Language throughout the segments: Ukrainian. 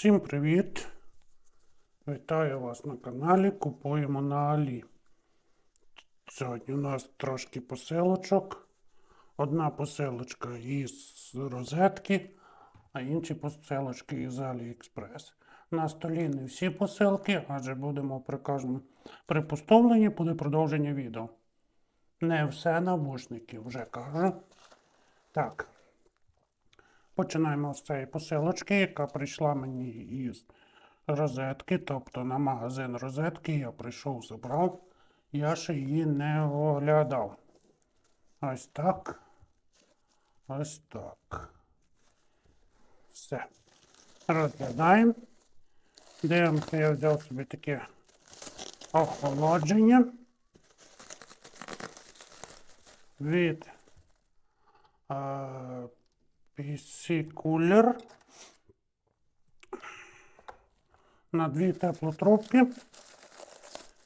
Всім привіт! Вітаю вас на каналі Купуємо на Алі. Сьогодні у нас трошки посилочок. Одна посилочка із розетки, а інші посилочки із Аліекспрес. На столі не всі посилки, адже будемо при кожному при поставленні буде продовження відео. Не все навушники, вже кажу. Так. Починаємо з цієї посилочки, яка прийшла мені із розетки, тобто на магазин розетки я прийшов, забрав, я ще її не оглядав. Ось так. Ось так. Все. Розглядаємо. Дивимося, я взяв собі таке охолодження від е, PC Cooler на дві теплотрубки.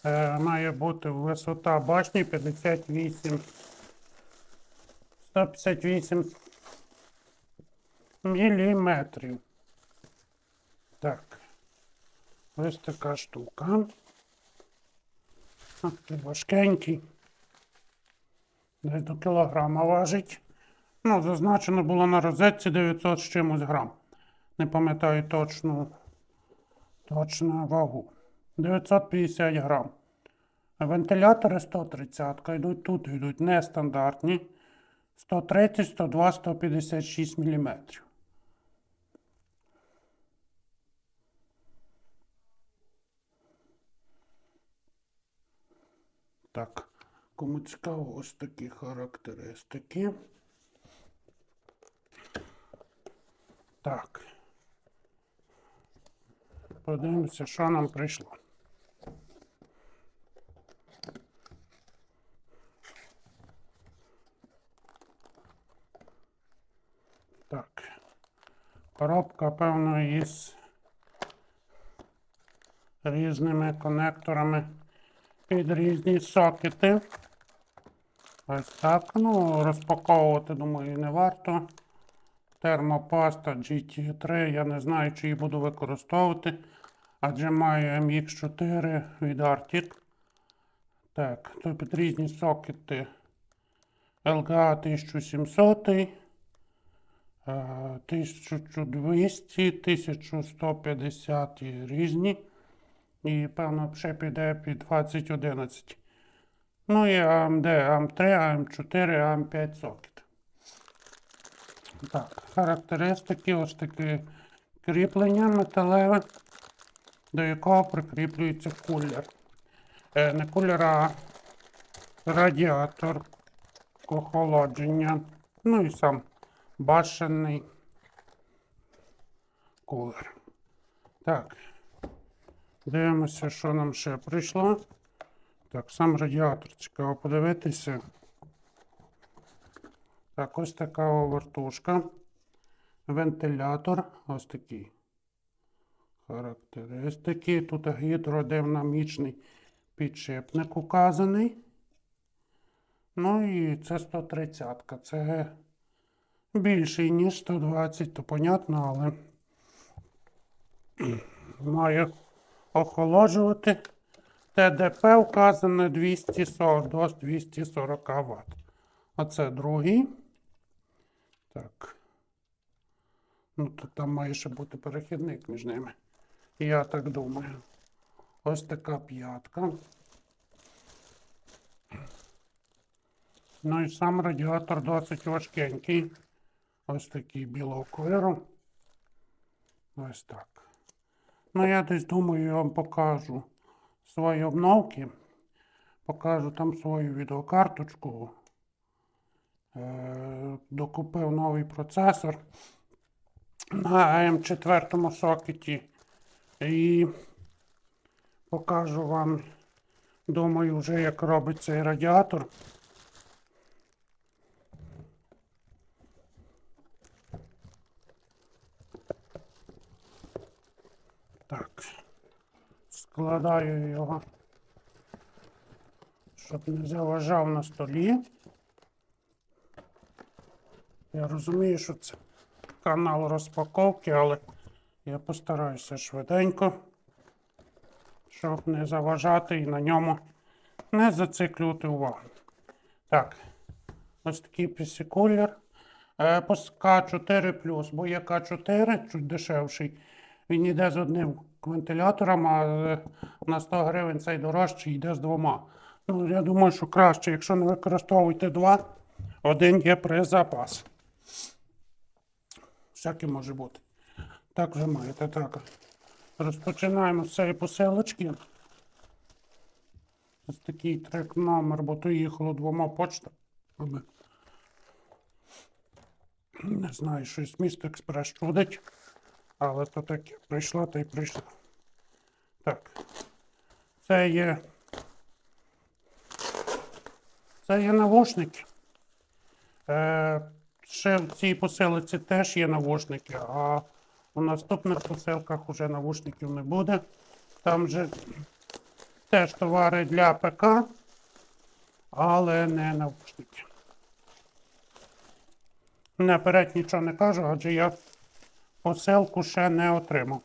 Е, має бути висота башні 58 158 міліметрів. Так. Ось така штука. Ах, ти важкенький. Десь до кілограма важить. Ну, зазначено було на розетці 900 з чимось грам. Не пам'ятаю точну, точну вагу. 950 грам. Вентилятори 130 йдуть тут, йдуть нестандартні. 130, 102, 156 мм. Так, кому цікаво, ось такі характеристики. Так. Подивимося, що нам прийшло. Так. Коробка, певно, із різними конекторами під різні сокети. Ось так. Ну, розпаковувати, думаю, не варто. Термопаста GT3. Я не знаю, чи її буду використовувати. Адже маю MX4 від Arctic. Так, тут під різні сокети LGA 1700, е, 1200, 1150 і різні. І, певно, ще піде під 2011. Ну і AMD, AM3, AM4, AM5 сокет. Так, характеристики, ось таке кріплення металеве, до якого прикріплюється кулер. Е, не кулер, а радіатор охолодження. Ну і сам башенний кулер. Так. Дивимося, що нам ще прийшло. Так, сам радіатор цікаво подивитися. Так, ось така овертушка. Вентилятор. Ось такий. Характеристики. Тут гідродинамічний підшипник указаний. Ну і це 130-ка. Це більший, ніж 120, то понятно, але має охолоджувати. ТДП вказане 240 до 240 Вт. А це другий. Так. Ну, тут там має ще бути перехідник між ними. Я так думаю. Ось така п'ятка. Ну і сам радіатор досить важкенький. Ось такий білого кольору. Ось так. Ну, я десь думаю, я вам покажу свої обновки. Покажу там свою відеокарточку. Е, Докупив новий процесор на AM4 сокеті. І покажу вам, думаю, вже як робить цей радіатор. Так, складаю його, щоб не заважав на столі. Я розумію, що це канал розпаковки, але Я постараюся швиденько, щоб не заважати і на ньому не зациклювати увагу. Так, ось такий пісікулер. Е, по К4 бо є К4, чуть дешевший. Він йде з одним вентилятором, а е, на 100 гривень цей дорожчий йде з двома. Ну, я думаю, що краще, якщо не використовуєте два, один є при запас. Всяке може бути. Так вже маєте. Так. Розпочинаємо з цієї посилочки. Ось такий трек номер, бо то їхало двома почтами. Не знаю, щось місто експрес чудить. Але то таке прийшла та й прийшла. Так. Це є. Це є навушники. Е, ще в цій посилці теж є навушники, а у наступних посилках вже навушників не буде. Там же теж товари для ПК, але не навушники. Наперед нічого не кажу, адже я посилку ще не отримав.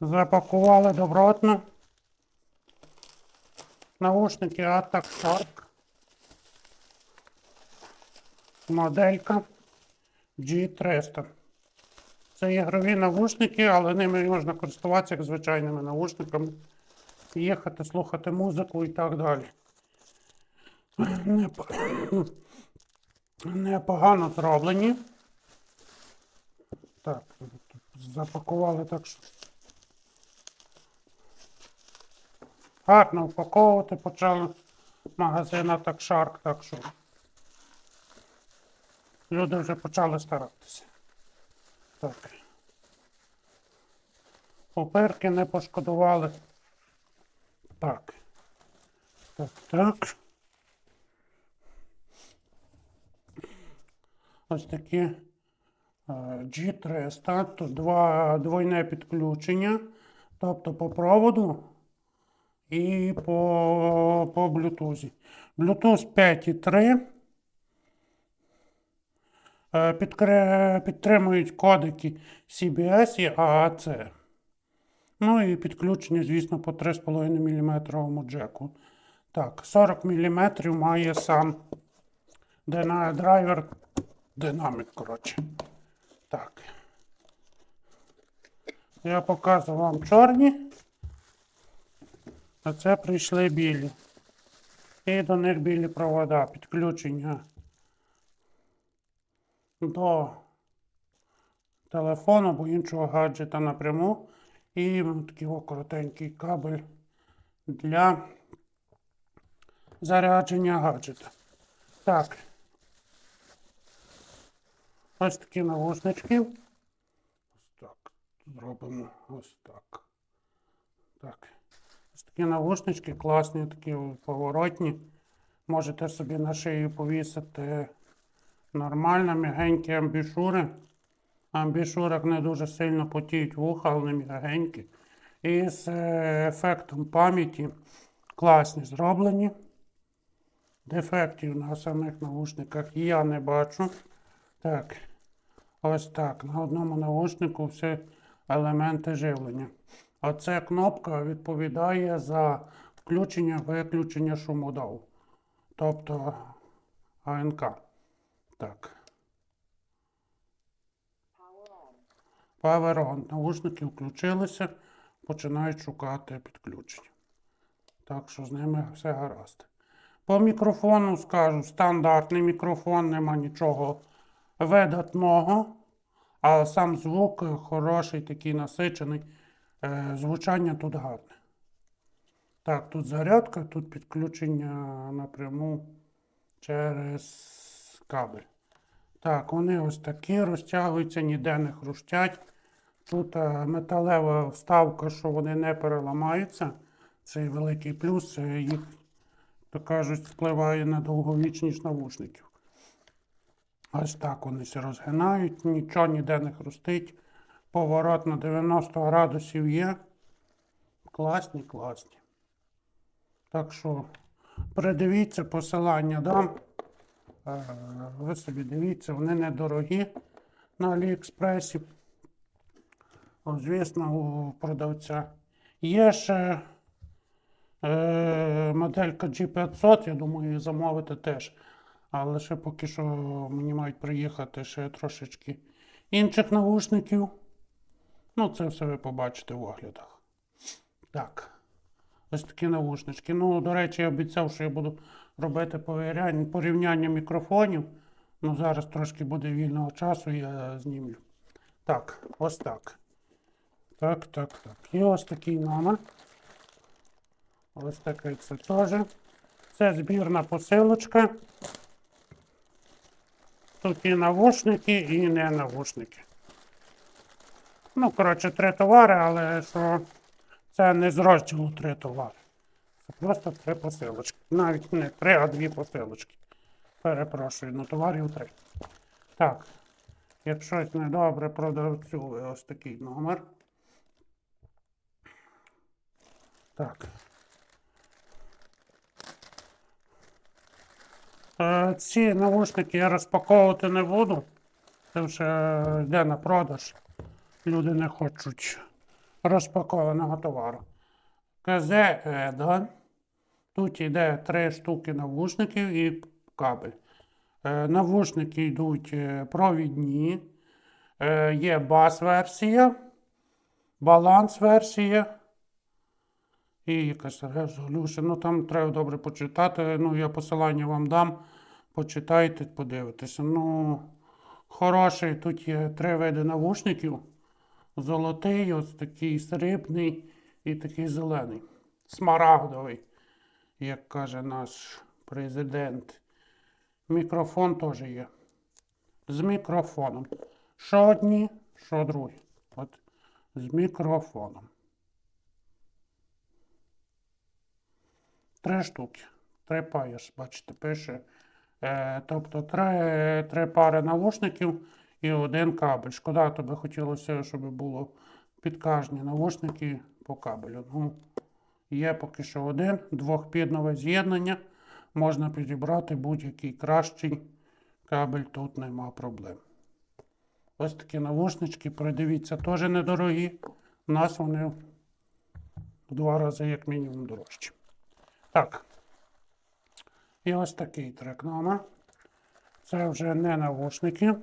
Запакували добротно. Наушники Attack Shark. Моделька G300. Це ігрові навушники, але ними можна користуватися як звичайними навушниками. Їхати, слухати музику і так далі. Непогано зроблені. Так, запакували так, що. Гарно упаковувати почали магазина так Shark, так що. Люди вже почали старатися. Так. Паперки не пошкодували. Так. Так, так. Ось такі е, G300. Тут два двойне підключення. Тобто по проводу і по, по Bluetooth. Bluetooth 5.3. Е, Підтримують кодики CBS і AAC. Ну і підключення, звісно, по 3,5 мм джеку. Так, 40 мм має сам дина- драйвер динамік, коротше. Так. Я показую вам чорні. А це прийшли білі. І до них білі провода. Підключення до телефону або іншого гаджета напряму. І такий коротенький кабель для зарядження гаджета. Так. Ось такі навушнички. Ось так. Зробимо ось так. Так. Ось такі навушнички класні, такі поворотні. Можете собі на шию повісити нормально, м'ягенькі амбішури. Амбішурок не дуже сильно потіють вуха, але вони м'ягенькі. І з е, ефектом пам'яті класні зроблені. Дефектів на самих навушниках я не бачу. Так, ось так. На одному наушнику всі елементи живлення. Ця кнопка відповідає за включення-виключення шумодав. Тобто АНК. Так. Power on. Наушники включилися, починають шукати підключення. Так що з ними все гаразд. По мікрофону скажу, стандартний мікрофон, нема нічого видатного, а сам звук хороший, такий насичений. Е, звучання тут гарне. Так, тут зарядка, тут підключення напряму через кабель. Так, вони ось такі розтягуються, ніде не хрустять. Тут е, металева вставка, що вони не переламаються. Це великий плюс. е, Їх, то кажуть, впливає на довговічність навушників. Ось так вони все розгинають, нічого ніде не хрустить. Поворот на 90 градусів є. Класні, класні. Так що придивіться, посилання дам. Е, Ви собі дивіться, вони недорогі на Аліекспресі. Звісно, у продавця. Є ще е, моделька G500, я думаю, її замовити теж. Але ще поки що мені мають приїхати ще трошечки інших навушників. Ну, це все ви побачите в оглядах. Так. Ось такі навушнички. Ну, до речі, я обіцяв, що я буду робити порівняння, мікрофонів. Ну, зараз трошки буде вільного часу, я знімлю. Так, ось так. Так, так, так. І ось такий номер. Ось такий це теж. Це збірна посилочка. Тут і навушники, і не навушники. Ну, коротше, три товари, але що це не з розділу три товари. Це просто три посилочки. Навіть не три, а дві посилочки. Перепрошую, ну товарів три. Так. Якщо щось недобре продавцю, ось такий номер. Так. Е, Ці навушники я розпаковувати не буду. Це вже йде на продаж. Люди не хочуть розпакованого товару. КЗ Еда. Тут йде три штуки навушників і кабель. Е, Навушники йдуть е, провідні. Е, Є бас-версія, баланс-версія. І якась резолюшн. Ну там треба добре почитати. Ну, я посилання вам дам. Почитайте, подивитеся. Ну, хороший. Тут є три види навушників. Золотий, ось такий срібний і такий зелений. Смарагдовий, як каже наш президент. Мікрофон теж є. З мікрофоном. Що одні, що другі. От з мікрофоном. Три штуки. Три паєш, бачите, пише. Е, тобто три, три пари навушників і один кабель. Шкода, тобі хотілося, щоб було підкажні навушники по кабелю. Ну, є поки що один, двохпіднове з'єднання. Можна підібрати будь-який кращий кабель, тут нема проблем. Ось такі навушнички, придивіться, теж недорогі. У нас вони в два рази, як мінімум, дорожчі. Так. І ось такий трек номер. Це вже не навушники.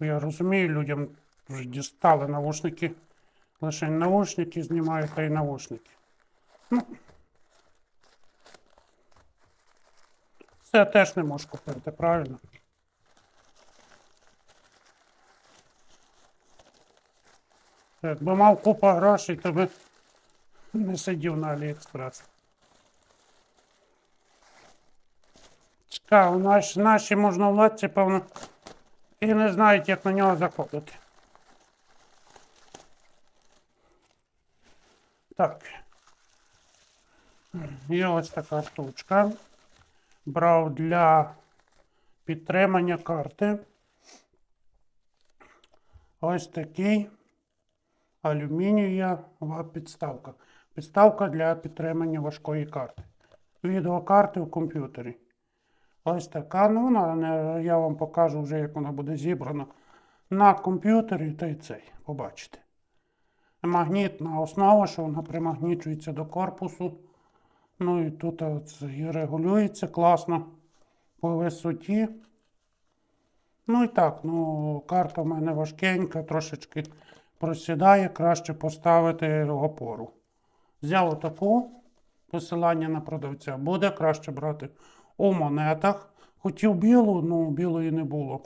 Я розумію, людям вже дістали навушники. Лише навушники знімають та й навушники. Ну, це теж не можеш купити, правильно? Якби мав купу грошей, то би не сидів на Аліекспрес. Чекав, наші, наші можновладці, певно, і не знають, як на нього заходити. Так. Є ось така штучка. Брав для підтримання карти. Ось такий алюмінієва підставка. Підставка для підтримання важкої карти. Відеокарти в комп'ютері. Ось така. Ну, вона я вам покажу вже, як вона буде зібрана на комп'ютері та й цей. Побачите. Магнітна основа, що вона примагнічується до корпусу. Ну і тут і регулюється класно по висоті. Ну і так, ну, карта в мене важкенька, трошечки просідає, краще поставити опору. Взяв отаку посилання на продавця. Буде краще брати у монетах. Хотів білу, ну білої не було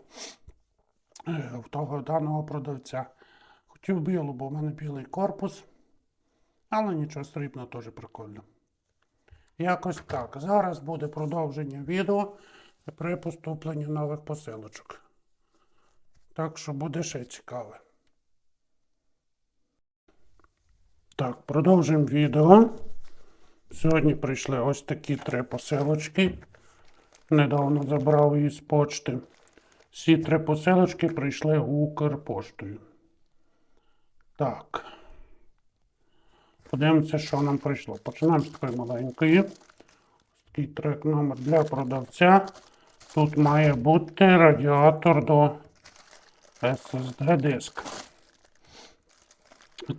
е, в того даного продавця. Хотів білу, бо в мене білий корпус. Але нічого, срібно теж прикольно. Якось так. Зараз буде продовження відео при поступленні нових посилочок. Так що буде ще цікаве. Так, продовжуємо відео. Сьогодні прийшли ось такі три посилочки. Недавно забрав її з почти. Всі три посилочки прийшли Укрпоштою. Так. Подивимося, що нам прийшло. Починаємо з такої маленької. Такий трек номер для продавця. Тут має бути радіатор до SSD диска.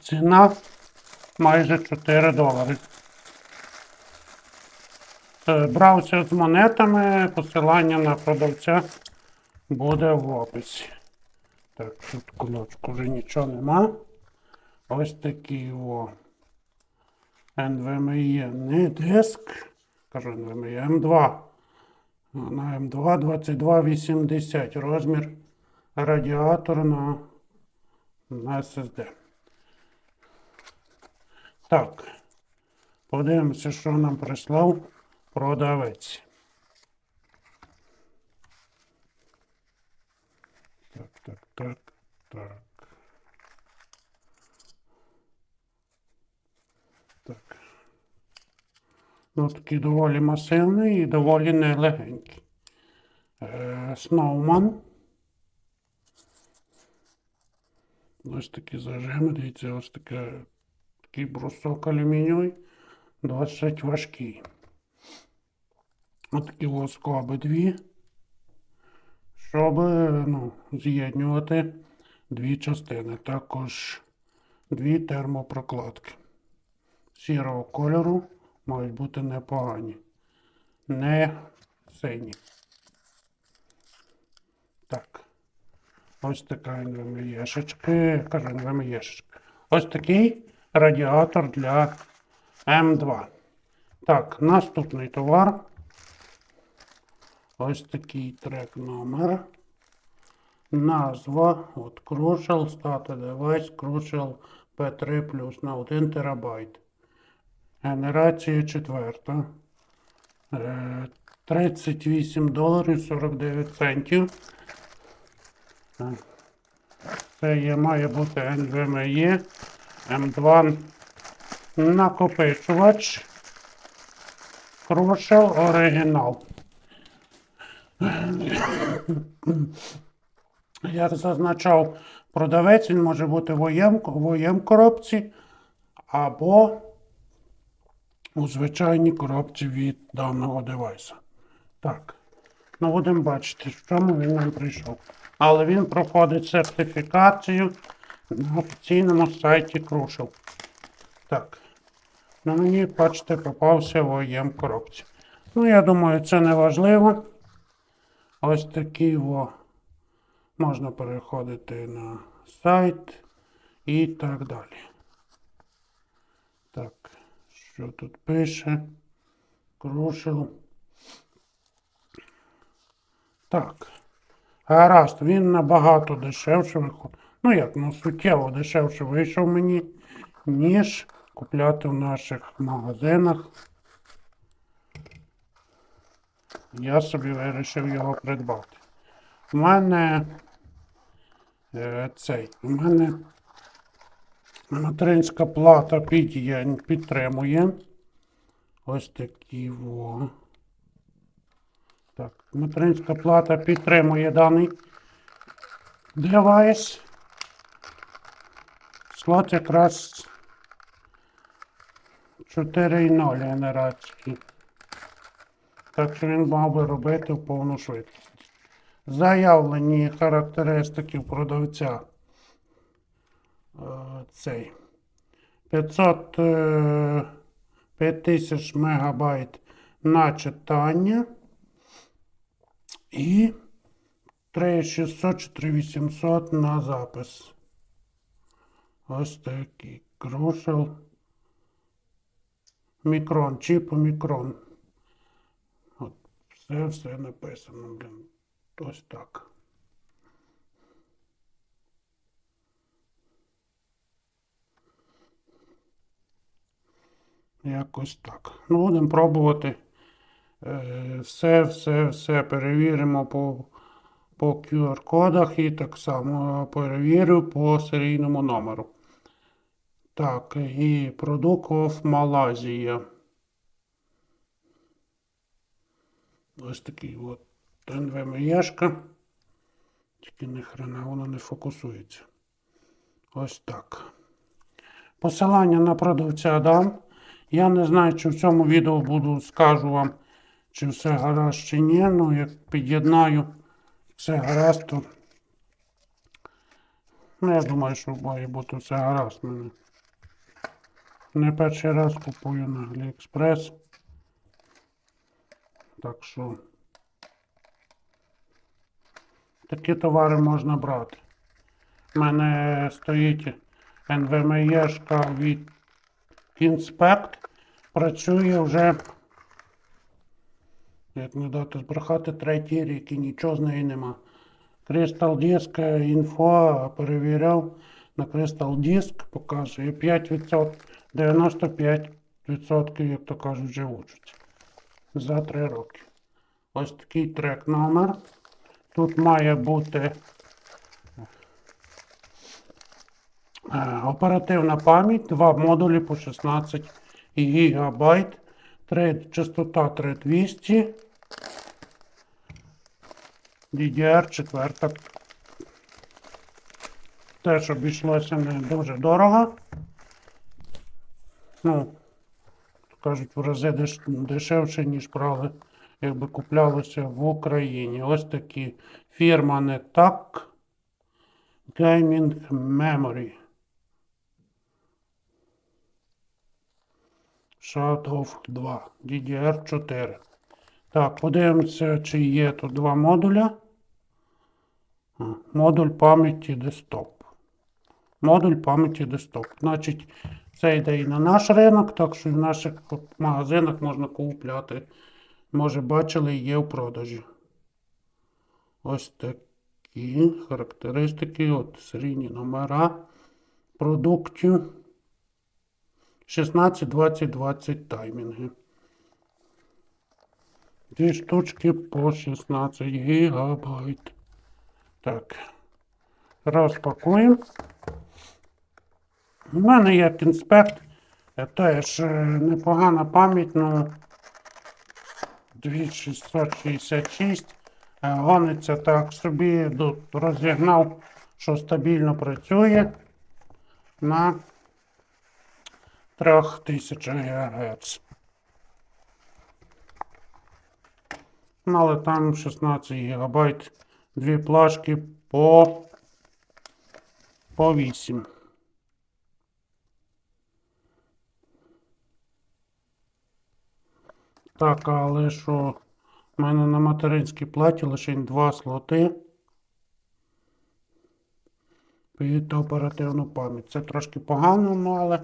Ціна майже 4 долари. Е, Брався з монетами, посилання на продавця буде в описі. Так, тут кулочку вже нічого нема. Ось такий о. NVMe не диск. Кажу NVMe M2. На М2 2280 розмір радіатора на, на SSD. Так. Подивимося, що нам прислав продавець. Так, так, так. Так. Ну, такий доволі масивний і доволі нелегенький. Е, Snowman. Ось такі зажими, дивіться, ось таке, такий брусок алюмінієвий, досить важкий. Ось такі воскоби дві, щоб ну, з'єднувати дві частини. Також дві термопрокладки сірого кольору мають бути непогані, не сині. Так. Ось така НВМЄшечки. Кажу, НВМЄшечка. Ось такий радіатор для М2. Так, наступний товар. Ось такий трек номер. Назва. От Crucial Stata Device Crucial P3 Plus на 1 терабайт. Генерація четверта. Е, 38 доларів 49 центів. Е, Це є, має бути NVMe M2 накопичувач. Crucial оригінал. Як зазначав продавець, він може бути в OEM, в OEM коробці або у звичайній коробці від даного девайса. Так. Ну, будемо бачити, в чому він нам прийшов. Але він проходить сертифікацію на офіційному сайті Крушел. Так. На мені, бачите, попався в OEM коробці. Ну, я думаю, це не важливо. Ось такий во. Можна переходити на сайт і так далі. Що тут пише? Крушел. Так. Гаразд, він набагато дешевше виходить. Ну як, ну суттєво дешевше вийшов мені, ніж купляти в наших магазинах. Я собі вирішив його придбати. У мене е, цей, у мене материнська плата підтримує. Ось такі во. Так, материнська плата підтримує даний девайс. Слот якраз 4.0 генерації. Так що він мав би робити в повну швидкість. Заявлені характеристики продавця цей 500 е, 5000 мегабайт на читання і 3600 4800 на запис. Ось такий крушел. Мікрон, чіп мікрон. От, все, все написано. Ось так. Якось так. Ну, будемо пробувати. Е, Все, все, все перевіримо по, по QR-кодах і так само перевірю по серійному номеру. Так, і of Malaysia. Ось такий от NVMe-шка. Тільки ні хрена воно не фокусується. Ось так. Посилання на продавця дам. Я не знаю, чи в цьому відео буду, скажу вам, чи все гаразд, чи ні. Ну, як під'єднаю все гаразд, то. Ну, я думаю, що має бути все гаразд мене. Не перший раз купую на AliExpress. Так що такі товари можна брати. У мене стоїть НВМЕшка від Інспект. Працює вже, як не дати збрехати, третій рік і нічого з неї нема. Crystal Disk інфо перевіряв на Crystal Disk, показує 5%, 95%, як то кажуть, живучість. За 3 роки. Ось такий трек номер. Тут має бути е, оперативна пам'ять, два модулі по 16 ГБ, частота 3200, DDR4. Теж обійшлося не дуже дорого. Ну, кажуть, в рази деш- дешевше, ніж брали, якби куплялося в Україні. Ось такі фірма не так. Gaming Memory. Shadow 2. DDR4. Так, подивимося, чи є тут два модуля. Модуль пам'яті десктоп. Модуль пам'яті десктоп. Значить, це йде і на наш ринок, так що в наших магазинах можна купляти. Може, бачили, є в продажі. Ось такі характеристики, от серійні номера продуктів. 16, 20, 20 таймінги. Дві штучки по 16 гігабайт. Так. Розпакуємо. У мене є інспект. е, Теж е, непогана пам'ять, ну 2666. Е, Гониться так собі, розігнав, що стабільно працює на 3000 ГГц. Ну, але там 16 ГБ, дві плашки по, по 8. Так, але що в мене на материнській платі лише два слоти під оперативну пам'ять. Це трошки погано, ну але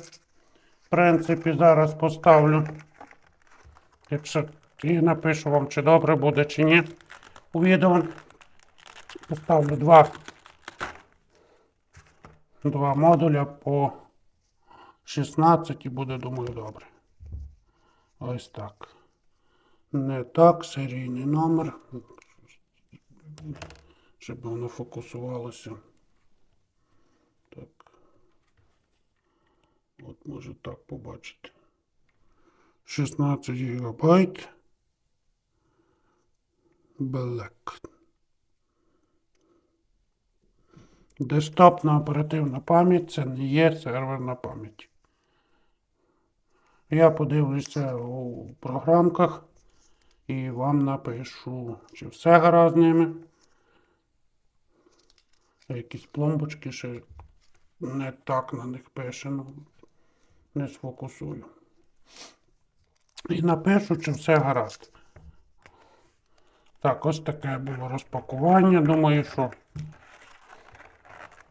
в принципі зараз поставлю. Якщо і напишу вам, чи добре буде, чи ні. У відео поставлю два, два модуля по 16 і буде, думаю, добре. Ось так. Не так, серійний номер. Щоб воно фокусувалося. Так. От може так побачити. 16 гігабайт. Black. Десктопна оперативна пам'ять це не є серверна пам'ять. Я подивлюся у програмках і вам напишу, чи все гаразд ними. Якісь пломбочки ще не так на них пише, ну, не сфокусую. І напишу, чи все гаразд. Так, ось таке було розпакування. Думаю, що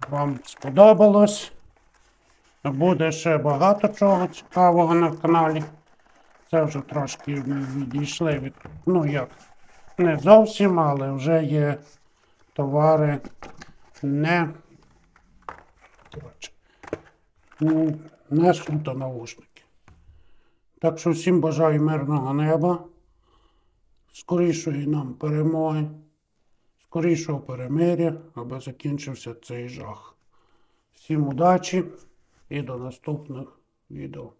вам сподобалось. Буде ще багато чого цікавого на каналі. Це вже трошки відійшли від. Ну як, не зовсім, але вже є товари не. М, не суто наушники. Так що всім бажаю мирного неба, скорішої нам перемоги, скорішого перемиря, аби закінчився цей жах. Всім удачі і до наступних відео.